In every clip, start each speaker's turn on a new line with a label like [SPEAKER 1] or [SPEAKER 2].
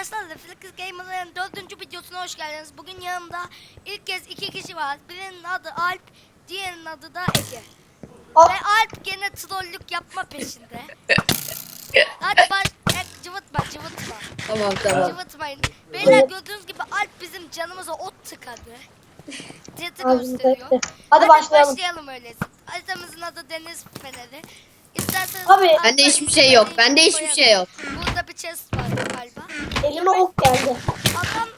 [SPEAKER 1] arkadaşlar Reflex Gamer'ın dördüncü videosuna hoş geldiniz. Bugün yanımda ilk kez iki kişi var. Birinin adı Alp, diğerinin adı da Ege.
[SPEAKER 2] Hop.
[SPEAKER 1] Ve Alp gene trollük yapma peşinde. Hadi baş... E, cıvıtma cıvıtma.
[SPEAKER 3] Tamam tamam.
[SPEAKER 1] Cıvıtmayın. Beyler gördüğünüz gibi Alp bizim canımıza ot tıkadı. Ceti
[SPEAKER 2] Abi,
[SPEAKER 1] gösteriyor.
[SPEAKER 2] bekle. Hadi başlayalım.
[SPEAKER 1] başlayalım öyleyse. Haritamızın adı Deniz Feneri. İsterseniz
[SPEAKER 2] Abi.
[SPEAKER 3] Bende hiçbir şey yok. Bende hiçbir şey yok.
[SPEAKER 1] Burada bir chest var.
[SPEAKER 2] Elime ok geldi.
[SPEAKER 1] Adam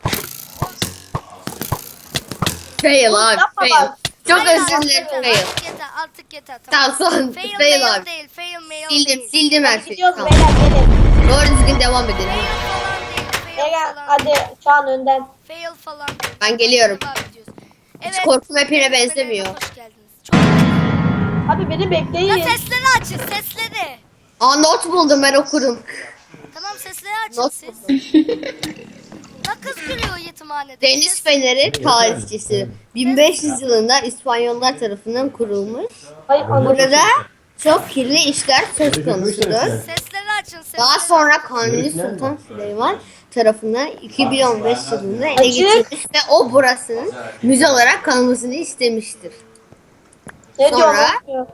[SPEAKER 3] Fail abi fail. Çok
[SPEAKER 1] Hayır,
[SPEAKER 3] özür
[SPEAKER 1] artık
[SPEAKER 3] dilerim
[SPEAKER 1] yeter,
[SPEAKER 3] fail.
[SPEAKER 1] Artık yeter, artık yeter. Tamam.
[SPEAKER 3] Tamam son
[SPEAKER 1] Fail,
[SPEAKER 3] fail
[SPEAKER 1] mail
[SPEAKER 3] abi.
[SPEAKER 1] değil, fail mail
[SPEAKER 3] Sildim
[SPEAKER 1] değil.
[SPEAKER 3] sildim her şeyi.
[SPEAKER 2] Gidiyoruz
[SPEAKER 3] Tamam.
[SPEAKER 2] beyler gelin.
[SPEAKER 3] Doğru düzgün devam edelim.
[SPEAKER 1] Fail falan değil, fail
[SPEAKER 2] Gel
[SPEAKER 1] falan
[SPEAKER 2] hadi şu an önden.
[SPEAKER 1] Fail falan değil.
[SPEAKER 3] Ben geliyorum.
[SPEAKER 1] Devam ediyoruz.
[SPEAKER 3] Hiç korku mapine benzemiyor.
[SPEAKER 1] Hoş geldiniz. Çok
[SPEAKER 2] Abi beni
[SPEAKER 1] Ya
[SPEAKER 2] bekleyin.
[SPEAKER 1] sesleri açın, sesleri.
[SPEAKER 3] Aa not buldum ben okurum.
[SPEAKER 1] Sesleri açın siz. La kız gülüyor yetimhanede.
[SPEAKER 3] Deniz Feneri tarihçisi. 1500 yılında İspanyollar tarafından kurulmuş. Burada çok kirli işler söz konusudur.
[SPEAKER 1] Sesleri açın, sesleri.
[SPEAKER 3] Daha sonra Kanuni Sultan Süleyman tarafından 2015 yılında ele
[SPEAKER 2] Açık.
[SPEAKER 3] geçirilmiş ve o burasının müze olarak kalmasını istemiştir.
[SPEAKER 2] Ne
[SPEAKER 3] Sonra-
[SPEAKER 2] diyor?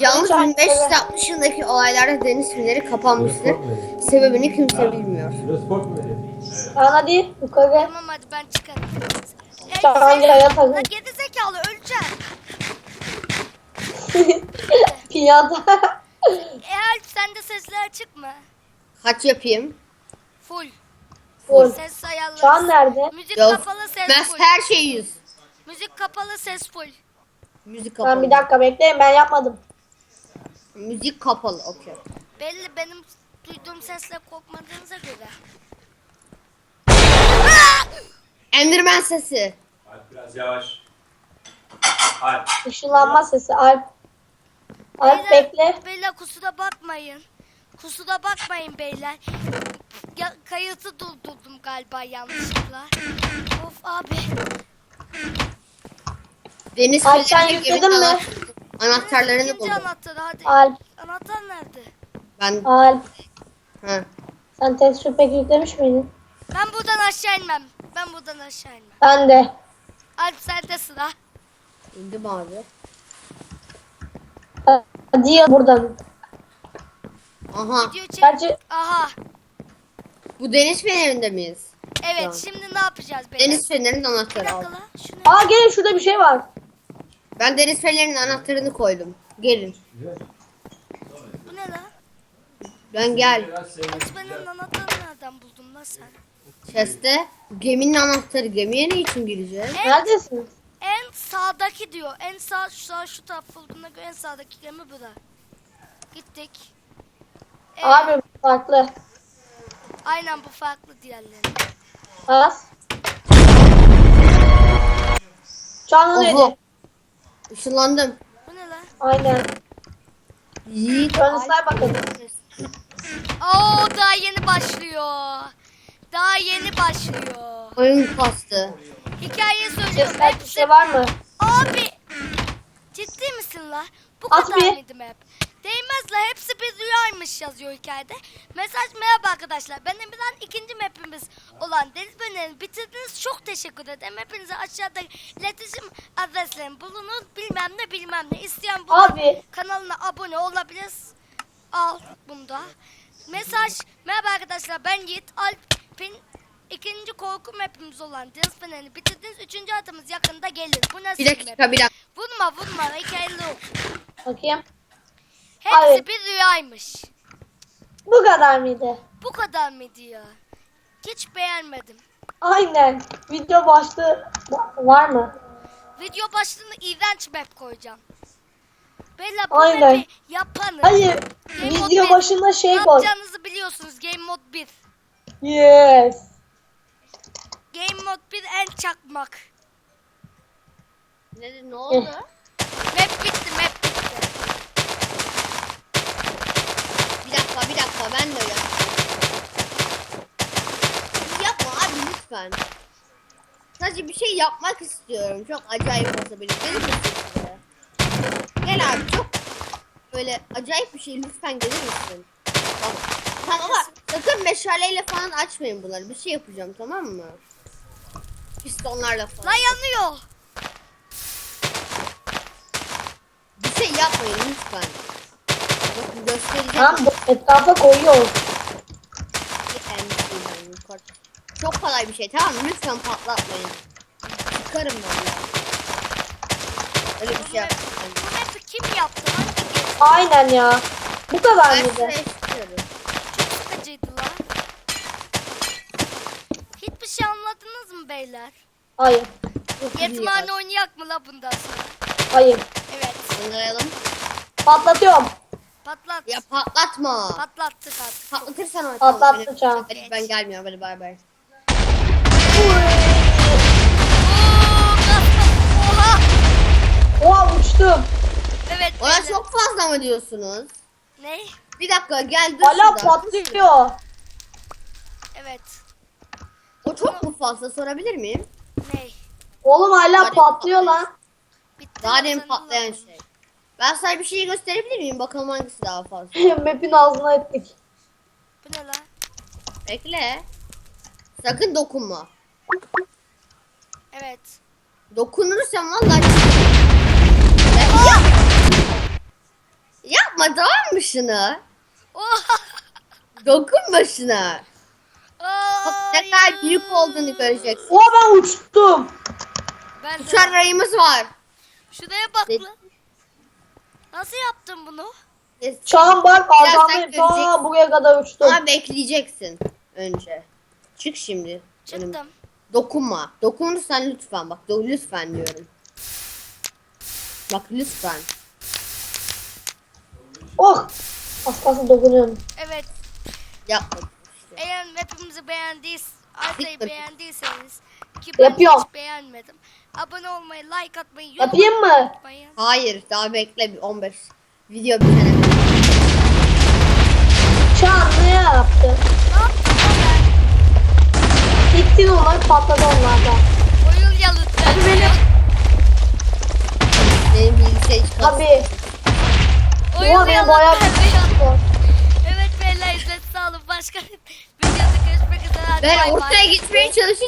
[SPEAKER 3] Yalnız
[SPEAKER 2] Açık.
[SPEAKER 3] 1560 yılındaki olaylarda deniz filleri kapanmıştır. Sebebini kimse bilmiyor.
[SPEAKER 2] Lan hadi yukarı.
[SPEAKER 1] Tamam hadi ben çıkarım.
[SPEAKER 2] Tamam, gel, yatalım.
[SPEAKER 1] La geri zekalı öleceksin.
[SPEAKER 2] Pinyata.
[SPEAKER 1] E Alp sende sesler açık mı?
[SPEAKER 3] Kaç yapayım?
[SPEAKER 1] Full.
[SPEAKER 2] Full.
[SPEAKER 1] Ses ayarları.
[SPEAKER 2] Şu an nerede?
[SPEAKER 1] Müzik
[SPEAKER 3] Yok.
[SPEAKER 1] kapalı ses
[SPEAKER 3] Ben
[SPEAKER 1] full.
[SPEAKER 3] her şey yüz.
[SPEAKER 1] Müzik kapalı ses full.
[SPEAKER 3] Müzik
[SPEAKER 2] Tamam
[SPEAKER 3] kapalı.
[SPEAKER 2] bir dakika bekleyin ben yapmadım.
[SPEAKER 3] Müzik kapalı. Okey.
[SPEAKER 1] Belli benim duyduğum sesle korkmadığınıza göre.
[SPEAKER 3] Enderman sesi.
[SPEAKER 4] Alp biraz yavaş. Alp.
[SPEAKER 2] Işınlanma sesi Alp. Alp
[SPEAKER 1] Beyler-
[SPEAKER 2] bekle.
[SPEAKER 1] Beyler kusura bakmayın. Kusura bakmayın beyler. Ya, kayıtı durdurdum galiba yanlışlıkla. Of abi.
[SPEAKER 3] Deniz
[SPEAKER 2] Ay, sen yükledin mi?
[SPEAKER 3] Anahtar- Anahtarlarını
[SPEAKER 1] İkinci
[SPEAKER 3] buldum.
[SPEAKER 1] anahtarı hadi.
[SPEAKER 2] Alp.
[SPEAKER 1] Anahtar nerede?
[SPEAKER 3] Ben
[SPEAKER 2] Alp.
[SPEAKER 3] ha.
[SPEAKER 2] Sen tekstür pek yüklemiş miydin?
[SPEAKER 1] Ben buradan aşağı inmem. Ben buradan aşağı inmem.
[SPEAKER 2] Ben de.
[SPEAKER 1] Alp sende sıra.
[SPEAKER 3] indim abi.
[SPEAKER 2] Hadi ya buradan.
[SPEAKER 3] Aha.
[SPEAKER 1] Video çek.
[SPEAKER 2] Gerçi
[SPEAKER 1] Aha.
[SPEAKER 3] Bu deniz fenerinde miyiz?
[SPEAKER 1] Evet
[SPEAKER 3] Tamam.
[SPEAKER 1] şimdi ne yapacağız beyler?
[SPEAKER 3] Deniz fenerinin
[SPEAKER 1] Bir
[SPEAKER 3] anahtarı
[SPEAKER 1] dakika
[SPEAKER 3] aldım.
[SPEAKER 1] Şunu.
[SPEAKER 2] Aa gelin şurada bir şey var.
[SPEAKER 3] Ben deniz fenerinin anahtarını koydum. Gelin.
[SPEAKER 1] Bu ne lan?
[SPEAKER 3] Ben gel.
[SPEAKER 1] Açmanın anahtarını nereden buldun lan sen?
[SPEAKER 3] Chest'te geminin anahtarı. Gemiye ne için gireceğiz?
[SPEAKER 1] En,
[SPEAKER 2] Neredesiniz?
[SPEAKER 1] en sağdaki diyor. En sağ şu sağ şu taraf olduğuna göre en sağdaki gemi bu da. Gittik. Ee,
[SPEAKER 2] Abi farklı.
[SPEAKER 1] Aynen bu farklı diğerleri.
[SPEAKER 2] Az. Canlı dedi.
[SPEAKER 3] Işınlandım.
[SPEAKER 1] Bu ne lan?
[SPEAKER 2] Aynen.
[SPEAKER 3] Yiğit.
[SPEAKER 2] Say bakalım.
[SPEAKER 1] Oo daha yeni başlıyor. Daha yeni başlıyor.
[SPEAKER 3] Oyun kastı.
[SPEAKER 1] Hikayeyi söylüyorum.
[SPEAKER 2] Sesler bir
[SPEAKER 1] Hepsi...
[SPEAKER 2] şey var mı?
[SPEAKER 1] Abi ciddi misin la? Bu
[SPEAKER 2] At
[SPEAKER 1] kadar
[SPEAKER 2] bir.
[SPEAKER 1] mıydım hep? Değmez la hepsi bir rüyaymış yazıyor hikayede. Mesaj merhaba arkadaşlar. Ben Emirhan ikinci mapimiz olan Deniz Böne'ni bitirdiniz. Çok teşekkür ederim. Hepinize aşağıda iletişim adreslerim bulunur. Bilmem ne bilmem ne. İsteyen bu
[SPEAKER 2] Abi
[SPEAKER 1] kanalına abone olabilir. Al bunda. Mesaj merhaba arkadaşlar ben Yiğit Alp'in ikinci korku mapimiz olan Deniz Böne'ni bitirdiniz. Üçüncü atımız yakında gelir. Bu nasıl
[SPEAKER 3] Bir dakika bir dakika.
[SPEAKER 1] Vurma vurma hikayeli yok.
[SPEAKER 2] bakayım.
[SPEAKER 1] Hepsi
[SPEAKER 2] Abi.
[SPEAKER 1] bir rüyaymış.
[SPEAKER 2] Bu kadar mıydı?
[SPEAKER 1] Bu kadar mıydı ya? Hiç beğenmedim.
[SPEAKER 2] Aynen. Video başlığı var mı?
[SPEAKER 1] Video başlığına iğrenç map koyacağım. Beyler bu
[SPEAKER 2] Aynen.
[SPEAKER 1] map'i yapanı.
[SPEAKER 2] Hayır.
[SPEAKER 1] Game Mode
[SPEAKER 2] Video başında
[SPEAKER 1] Ne
[SPEAKER 2] şey koy.
[SPEAKER 1] yapacağınızı biliyorsunuz. Game Mode 1.
[SPEAKER 2] Yes.
[SPEAKER 1] Game Mode 1 en çakmak.
[SPEAKER 3] Ne, ne oldu?
[SPEAKER 1] Map bitti map bitti.
[SPEAKER 3] Bir dakika bir dakika ben de öyle. Yapma lütfen. Sadece bir şey yapmak istiyorum. Çok acayip olsa bile. Gelir misin? Gel abi çok böyle acayip bir şey lütfen gelir misin? Tamam. Tamam ama Sakın meşaleyle falan açmayın bunları. Bir şey yapacağım tamam mı? Pistonlarla falan.
[SPEAKER 1] La yanıyor.
[SPEAKER 3] Bir şey yapmayın lütfen. Bakın göstereceğim.
[SPEAKER 2] Tamam etrafa koyuyoruz.
[SPEAKER 3] MC'den yukarı. Çok kolay bir şey tamam mı? Lütfen patlatmayın. Çıkarım ben. Öyle bir şey yapmayın.
[SPEAKER 1] Bu map'i kim yaptı? Hangi?
[SPEAKER 2] Aynen ya. Bu kadar
[SPEAKER 3] Ben
[SPEAKER 2] mıydı?
[SPEAKER 3] şuraya çıkıyorum.
[SPEAKER 1] Çok sıkıcıydı lan. Hiçbir şey anladınız mı beyler?
[SPEAKER 2] Hayır.
[SPEAKER 1] Yetimhane oynayak mı la bundan sonra?
[SPEAKER 2] Hayır.
[SPEAKER 1] Evet.
[SPEAKER 3] Anlayalım.
[SPEAKER 2] Patlatıyorum.
[SPEAKER 1] Patlat.
[SPEAKER 3] Ya patlatma.
[SPEAKER 1] Patlattık artık.
[SPEAKER 3] Patlatırsan o
[SPEAKER 2] Patlatacağım.
[SPEAKER 3] Hadi ben gelmiyorum hadi bay bay.
[SPEAKER 1] Oha.
[SPEAKER 2] Oha uçtum.
[SPEAKER 1] Evet. Beyler.
[SPEAKER 3] çok fazla mı diyorsunuz?
[SPEAKER 1] Ne?
[SPEAKER 3] Bir dakika gel dur
[SPEAKER 2] Hala patlıyor.
[SPEAKER 1] Evet.
[SPEAKER 3] O çok mu fazla sorabilir miyim?
[SPEAKER 1] Ne?
[SPEAKER 2] Oğlum hala
[SPEAKER 3] Hadi
[SPEAKER 2] patlıyor lan.
[SPEAKER 1] Bitti.
[SPEAKER 3] Daha demin patlayan şey. Ben sana bir şey gösterebilir miyim? Bakalım hangisi daha fazla.
[SPEAKER 2] Map'in ağzına ettik.
[SPEAKER 1] Bu ne lan?
[SPEAKER 3] Bekle. Sakın dokunma.
[SPEAKER 1] Evet.
[SPEAKER 3] Dokunursan vallahi Ya, yap. Yapma tamam mı şunu?
[SPEAKER 1] Oha.
[SPEAKER 3] Dokunma şuna. Bak ne kadar büyük olduğunu göreceksin.
[SPEAKER 2] Oha ben uçtum.
[SPEAKER 1] Ben de.
[SPEAKER 3] Uçan rayımız var.
[SPEAKER 1] Şuraya bak
[SPEAKER 3] Ne-
[SPEAKER 1] lan. Nasıl yaptın bunu?
[SPEAKER 2] An bak
[SPEAKER 3] Birazdan.
[SPEAKER 2] Ta buraya kadar uçtum.
[SPEAKER 3] Ama bekleyeceksin önce. Çık şimdi. Önüm-
[SPEAKER 1] Çıktım.
[SPEAKER 3] Dokunma. Dokunursan lütfen bak. Do lütfen diyorum. Bak lütfen.
[SPEAKER 2] Oh. Az kalsın dokunuyorum.
[SPEAKER 1] Evet.
[SPEAKER 3] Yapma. işte.
[SPEAKER 1] Eğer map'imizi beğendiyseniz,
[SPEAKER 3] Bitti.
[SPEAKER 1] beğendiyseniz ki ben
[SPEAKER 2] Yapıyorum.
[SPEAKER 1] hiç beğenmedim. Abone olmayı, like atmayı, yorum
[SPEAKER 2] Yapayım mı?
[SPEAKER 1] atmayı.
[SPEAKER 3] Hayır daha bekle bir 15. Video bitene.
[SPEAKER 2] Şu an ne yaptın?
[SPEAKER 1] Ne yaptın
[SPEAKER 2] Gittin onlar patladı onlardan.
[SPEAKER 1] yalıtlar.
[SPEAKER 2] Hadi benim.
[SPEAKER 3] Benim bilgisayar hiç kalsın.
[SPEAKER 2] Abi. Oha benim bayağı
[SPEAKER 1] yalıtlar. Evet beyler izlet sağ olun. Başka bir videoda görüşmek üzere.
[SPEAKER 3] Ben ortaya gitmeye çalışınca